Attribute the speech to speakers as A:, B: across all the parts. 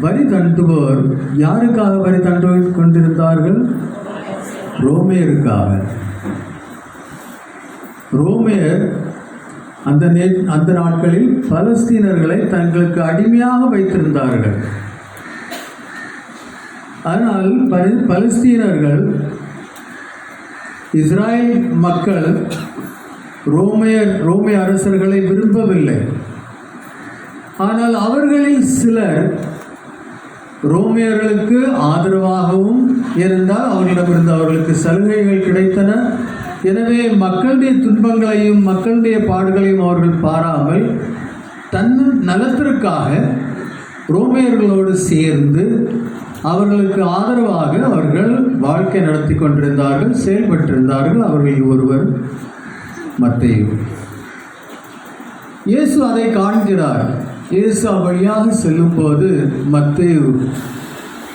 A: வரி தண்டுவோர் யாருக்காக வரி தண்டு கொண்டிருந்தார்கள்? ரோமேயருக்காக. ரோமேயர் அந்த நே அந்த நாட்களில் பலஸ்தீனர்களை தங்களுக்கு அடிமையாக வைத்திருந்தார்கள். ஆனால் பல- பலஸ்தீனர்கள் இஸ்ராயல் மக்கள் ரோமையர் ரோமிய அரசர்களை விரும்பவில்லை. ஆனால் அவர்களில் சிலர் ரோமியர்களுக்கு ஆதரவாகவும் இருந்தால் அவர்களிடமிருந்து அவர்களுக்கு சலுகைகள் கிடைத்தன. எனவே மக்களுடைய துன்பங்களையும் மக்களுடைய பாடுகளையும் அவர்கள் பாராமல் தன் நலத்திற்காக ரோமியர்களோடு சேர்ந்து அவர்களுக்கு ஆதரவாக அவர்கள் வாழ்க்கை நடத்தி கொண்டிருந்தார்கள் செயல்பட்டிருந்தார்கள். அவர்களில் ஒருவர் மத்தையும் இயேசு அதை காண்கிறார். இயேசு வழியாக செல்லும்போது மத்தேயு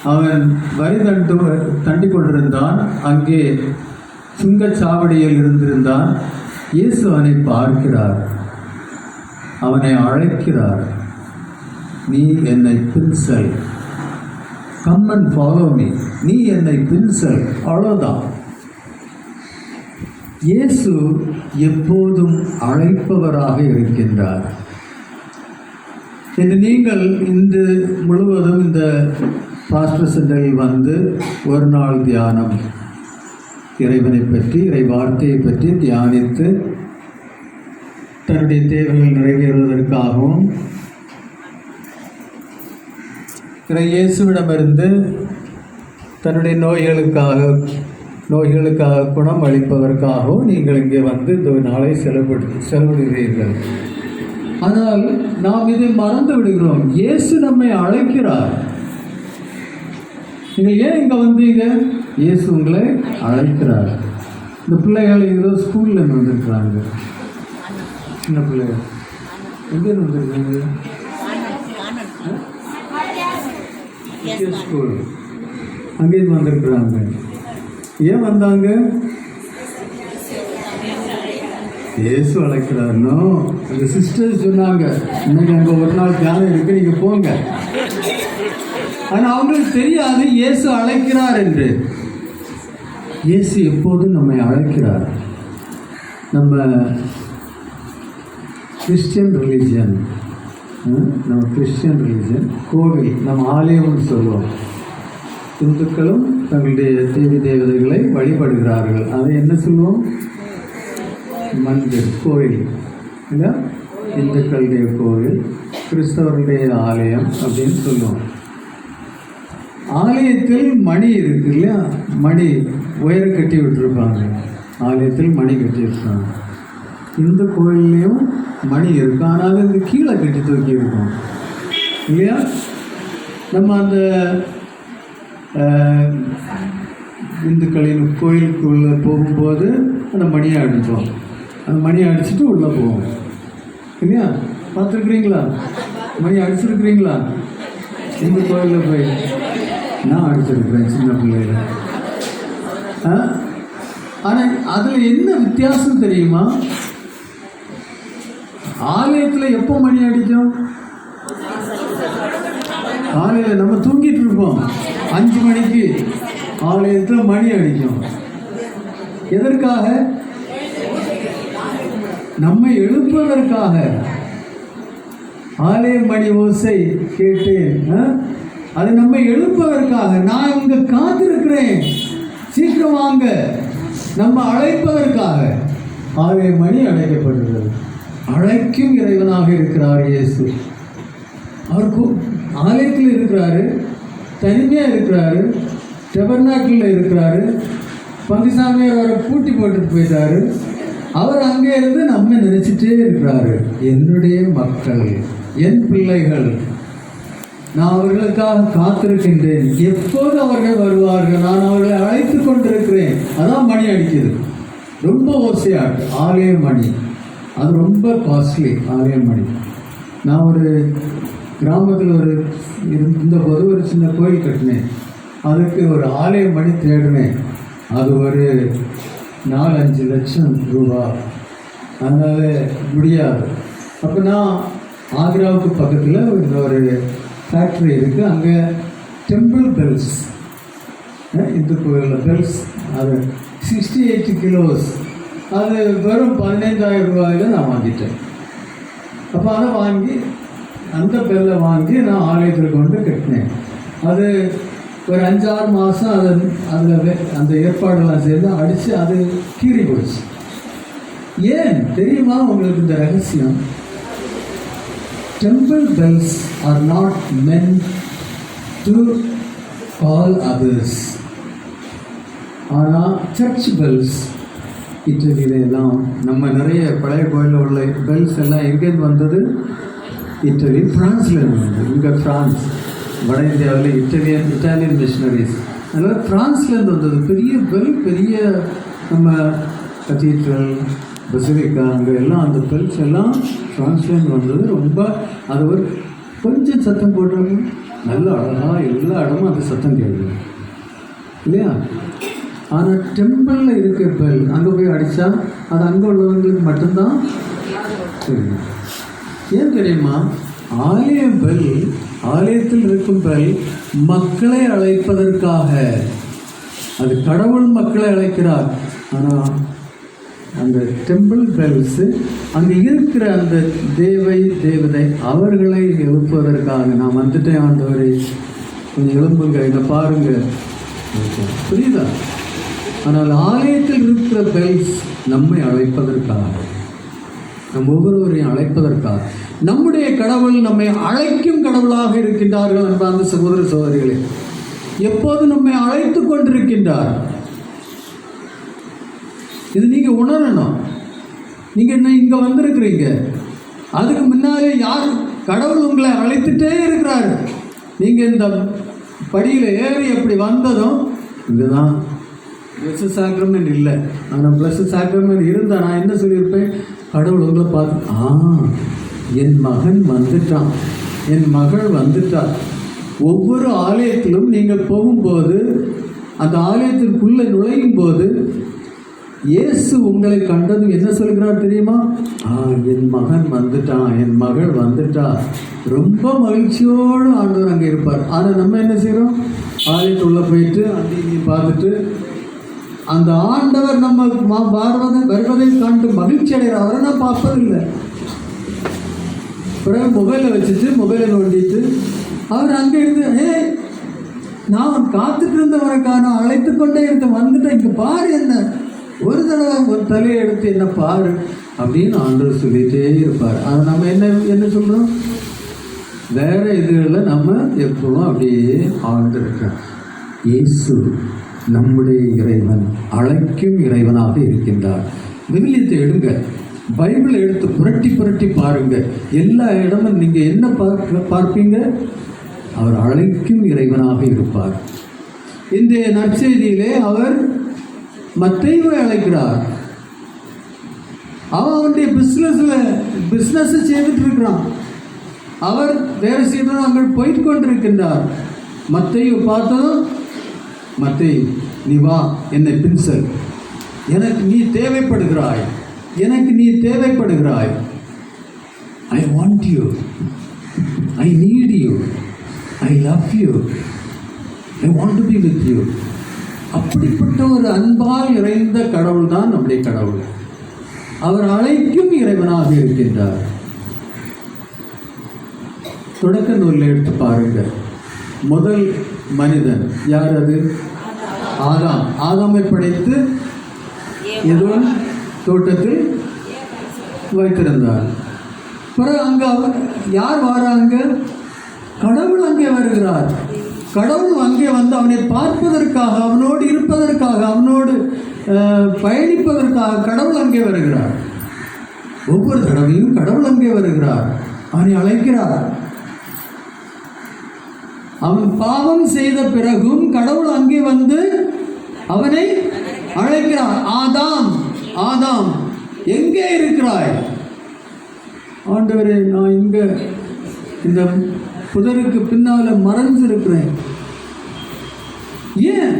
A: அவன் வரி தண்டு தண்டி கொண்டிருந்தான் அங்கே சுங்கச்சாவடியில் இருந்திருந்தான். இயேசு அவனை பார்க்கிறார். அவனை அழைக்கிறார். நீ என்னை பின்சல். கம் அண்ட் ஃபாலோ மீ நீ என்னை பின்சல். அவ்வளோதான் இயேசு எப்போதும் அழைப்பவராக இருக்கின்றார். இன்று நீங்கள் இன்று முழுவதும் இந்த பாஸ்டர் சென்டரில் வந்து ஒரு நாள் தியானம். இறைவனை பற்றி இறை வார்த்தையை பற்றி தியானித்து தன்னுடைய தேவைகள் நிறைவேறுவதற்காகவும் இறை இயேசுவிடமிருந்து தன்னுடைய நோய்களுக்காக நோய்களுக்காக குணம் அளிப்பதற்காகவும் நீங்கள் இங்கே வந்து இந்த நாளை செலவிடு செலவிடுகிறீர்கள். ஆனால் நாம் இதை மறந்து விடுகிறோம். இயேசு நம்மை அழைக்கிறார். நீங்கள் ஏன் இங்கே வந்தீங்க? இயேசு உங்களை அழைக்கிறார். இந்த பிள்ளைகள் ஏதோ ஸ்கூல்ல வந்திருக்கிறாங்க சின்ன பிள்ளைகள். எங்கேருந்து வந்திருக்காங்க ஸ்கூல் அங்கேருந்து வந்திருக்கிறாங்க ஏன் வந்தாங்க? இயேசு அழைக்கிறாருனோ எங்கள் சிஸ்டர் சொன்னாங்க இன்னைக்கு அங்கே ஒரு நாள் தியானம் இருக்கு நீங்க போங்க. ஆனால் அவங்களுக்கு தெரியாது இயேசு அழைக்கிறார் என்று. இயேசு எப்போதும் நம்மை அழைக்கிறார்? நம்ம கிறிஸ்டியன் ரிலீஜியன் நம்ம கிறிஸ்டியன் ரிலீஜியன் கோவில் நம்ம ஆலயம்னு சொல்லுவோம். இந்துக்களும் தங்களுடைய தேவி தேவதைகளை வழிபடுகிறார்கள். அதை என்ன சொல்லுவோம்? மந்திர் கோவில். இல்லை இந்துக்களுடைய கோவில் கிறிஸ்தவர்களுடைய ஆலயம் அப்படின்னு சொல்லுவோம். ஆலயத்தில் மணி இருக்கு இல்லையா? மணி ஒயர் கட்டி விட்டுருப்பாங்க. ஆலயத்தில் மணி கட்டியிருப்பாங்க. இந்த கோயில்லையும் மணி இருக்கு. ஆனாலும் இது கீழே கட்டி தூக்கி இருக்கும். இல்லையா? நம்ம அந்த இந்துக்களின் கோயிலுக்குள்ளே போகும்போது அந்த மணியை அடிப்போம். அந்த மணியை அடிச்சுட்டு உள்ளே போவோம். இல்லையா பார்த்துருக்குறீங்களா? மணி அடிச்சிருக்கிறீங்களா? இந்த கோயிலில் போய். நான் அடிச்சிருக்கிறேன் சின்ன பிள்ளையில. ஆ? ஆனால் அதில் என்ன வித்தியாசம் தெரியுமா? ஆலயத்தில் எப்போ மணி அடிக்கும்? காலையில் நம்ம தூங்கிட்டு இருப்போம். அஞ்சு மணிக்கு ஆலயத்தில் மணி அடிக்கும். எதற்காக? நம்மை எழுப்புவதற்காக. ஆலயமணி ஓசை கேட்டேன் அது நம்மை எழுப்பதற்காக நான் இங்க காத்திருக்கிறேன். சீக்கிரம் வாங்க. நம்ம அழைப்பதற்காக. ஆலய மணி அழைக்கப்படுகிறது. அழைக்கும் இறைவனாக இருக்கிறார் இயேசு. அவர் ஆலயத்தில் இருக்கிறாரு தனிமையாக இருக்கிறாரு டெபர்நாக்கில் இருக்கிறாரு பங்குசாமியார் அவரை பூட்டி போட்டுட்டு போயிட்டாரு. அவர் அங்கே இருந்து நம்ம நினைச்சிட்டே இருக்கிறாரு. என்னுடைய மக்கள் என் பிள்ளைகள் நான் அவர்களுக்காக காத்திருக்கின்றேன். எப்போது அவர்கள் வருவார்கள்? நான் அவர்களை அழைத்து கொண்டிருக்கிறேன். அதான் மணி அடிக்குது. ரொம்ப ஓசையாட்டு ஆலய மணி. அது ரொம்ப காஸ்ட்லி ஆலய மணி. நான் ஒரு கிராமத்தில் ஒரு இருந்தபோது ஒரு சின்ன கோயில் கட்டினேன். அதுக்கு ஒரு ஆலய மணி தேடினேன். அது ஒரு நாலஞ்சு லட்சம் ரூபா. அதனால் முடியாது. அப்போ நான் ஆக்ராவுக்கு பக்கத்தில் ஒரு ஃபேக்ட்ரி இருக்குது அங்கே டெம்பிள் பெல்ஸ் இந்து கோயிலில் பெல்ஸ் அது சிக்ஸ்டி எயிட் கிலோஸ் அது வெறும் பதினைந்தாயிரம் ரூபாயில் நான் வாங்கிட்டேன். அப்போ அதை வாங்கி அந்த பெல்லை வாங்கி நான் ஆலயத்தில் கொண்டு கட்டினேன். அது ஒரு அஞ்சாறு மாதம் அது அதில் அந்த ஏற்பாடெல்லாம் சேர்ந்து அடித்து அது கீறி போச்சு ஏன்? தெரியுமா உங்களுக்கு இந்த ரகசியம்? Temple bells are not meant to call others ஆனால் சர்ச் பெல்ஸ் இட்டலியிலாம் நம்ம நிறைய பழைய கோயிலில் உள்ள பெல்ஸ் எல்லாம் எங்கேருந்து வந்தது? இட்டலி ஃப்ரான்ஸ்லேருந்து வந்தது. இங்கே ஃப்ரான்ஸ் வட இந்தியாவில் இட்டாலியன் இட்டாலியன் மிஷினரிஸ் அதனால் ஃப்ரான்ஸ்லேருந்து வந்தது. பெரிய பெல் பெரிய நம்ம கத்தீட்ரல் பசிலிக்கா அங்கே எல்லாம் அந்த பெல்ஸ் எல்லாம் ஃப்ரான்ஸ்லேருந்து வந்தது. ரொம்ப அது ஒரு கொஞ்சம் சத்தம் போட்டாங்க நல்ல அழகாக எல்லா இடமும் அந்த சத்தம் கேட்குது. இல்லையா? ஆனால் டெம்பிளில் இருக்க பெல் அங்கே போய் அடித்தா அது அங்கே உள்ளவங்களுக்கு மட்டும்தான் தெரியும். ஏன் தெரியுமா? ஆலய பெல் ஆலயத்தில் இருக்கும் பெல் மக்களை அழைப்பதற்காக. அது கடவுள் மக்களை அழைக்கிறார். ஆனால் அந்த டெம்பிள் பெல்ஸு அங்கே இருக்கிற அந்த தேவை தேவதை அவர்களை எழுப்புவதற்காக. நான் வந்துட்டேன் ஆண்டவரை. கொஞ்சம் எழும்புங்க இதை பாருங்க. புரியுதா? ஆனால் ஆலயத்தில் இருக்கிற பெல்ஸ் நம்மை அழைப்பதற்காக. நம் ஒவ்வொருவரையும் அழைப்பதற்காக. நம்முடைய கடவுள் நம்மை அழைக்கும் கடவுளாக இருக்கின்றார்கள் அன்பார்ந்த சகோதர சகோதரிகளே. எப்போது நம்மை அழைத்து கொண்டிருக்கின்றார்? இது நீங்கள் உணரணும். நீங்கள் என்ன இங்கே வந்திருக்கிறீங்க? அதுக்கு முன்னாலே யார் கடவுள் உங்களை அழைத்துட்டே இருக்கிறார்? நீங்கள் இந்த படியில் ஏறி அப்படி வந்ததும் இதுதான் பிளஸ் சாக்ரமெண்ட் இல்லை. ஆனால் பிளஸ் சாக்ரமெண்ட் இருந்தால் நான் என்ன சொல்லியிருப்பேன்? கடவுள் உங்களை பார்த்து ஆ என் மகன் வந்துட்டான். என் மகள் வந்துட்டார் ஒவ்வொரு ஆலயத்திலும் நீங்கள் போகும்போது அந்த ஆலயத்திற்குள்ளே நுழையும் போது இயேசு உங்களை கண்டதும் என்ன சொல்கிறார் தெரியுமா? ஆ என் மகன் வந்துட்டான் என் மகள் வந்துட்டா. ரொம்ப மகிழ்ச்சியோடு ஆண்டவர் அங்கே இருப்பார். ஆனால் நம்ம என்ன செய்கிறோம்? ஆலயத்துள்ள போயிட்டு அந்த பார்த்துட்டு அந்த ஆண்டவர் நம்ம வருவதை வருவதை கண்டு மகிழ்ச்சி அடைகிறார் அவரை நான் பார்ப்பதில்லை. பிறகு மொபைலை வச்சுட்டு மொபைலை நோண்டிட்டு அவர் அங்கே இருந்து ஏ நான் காத்துட்டு இருந்தவனுக்கான அழைத்து கொண்டே இருந்து வந்துட்டேன் இங்கே பாரு என்ன. ஒரு தடவை ஒரு தலையை எடுத்து என்ன பாரு அப்படின்னு ஆண்டவர் சொல்லிட்டே இருப்பார். அதை நம்ம என்ன என்ன சொல்கிறோம் வேற இதுகளில் நம்ம எப்பவும் அப்படியே ஆழ்ந்திருக்கோம் இயேசு நம்முடைய இறைவன் அழைக்கும் இறைவனாக இருக்கின்றார். விவிலியத்தை எடுங்க. பைபிளை எடுத்து புரட்டி புரட்டி பாருங்க. எல்லா இடமும் நீங்க என்ன பார்க்க பார்ப்பீங்க? அவர் அழைக்கும் இறைவனாக இருப்பார். இந்த நற்செய்தியிலே அவர் மத்தேயுவை அழைக்கிறார். அவன் அவனுடைய பிஸ்னஸ்ல பிஸ்னஸ் செய்துட்டு இருக்கிறான். அவர் வேலை செய்ததும் அங்கே போயிட்டு கொண்டிருக்கின்றார். மத்தையும் பார்த்ததும் மத்தை நீ வா என்னை பின்சல் எனக்கு நீ தேவைப்படுகிறாய். எனக்கு நீ தேவைப்படுகிறாய். I want you I need you I love you I want to be with you அப்படிப்பட்ட ஒரு அன்பால் இறைந்த கடவுள் தான் நம்முடைய கடவுள். அவர் அழைக்கும் இறைவனாக இருக்கின்றார். தொடக்க நூலில் எடுத்து பாருங்க முதல் மனிதன் யார் அது? ஆதாம். ஆதாமை படைத்து ஏதோ தோட்டத்தில் வைத்திருந்தார். பிறகு அங்க அவர் யார் வராங்க கடவுள் அங்கே வருகிறார். கடவுள் அங்கே வந்து அவனை பார்ப்பதற்காக அவனோடு இருப்பதற்காக அவனோடு பயணிப்பதற்காக கடவுள் அங்கே வருகிறார். ஒவ்வொரு தடவையும் கடவுள் அங்கே வருகிறார். அவனை அழைக்கிறார். அவன் பாவம் செய்த பிறகும் கடவுள் அங்கே வந்து அவனை அழைக்கிறார். ஆதாம். ஆதாம் எங்கே இருக்கிறாய்? ஆண்டவரே நான் இங்க. இந்த புதருக்கு பின்னால மறைஞ்சு இருக்கிறேன் ஏன்?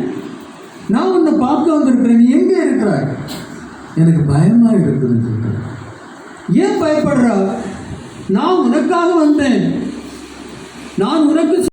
A: நான் உன்னை பார்க்க வந்திருக்கிறேன் நீ எங்கே இருக்கிறாய்? எனக்கு பயமா இருக்குதுன்னு சொல்றேன் ஏன் பயப்படுறா நான் உனக்காக வந்தேன். நான் உனக்கு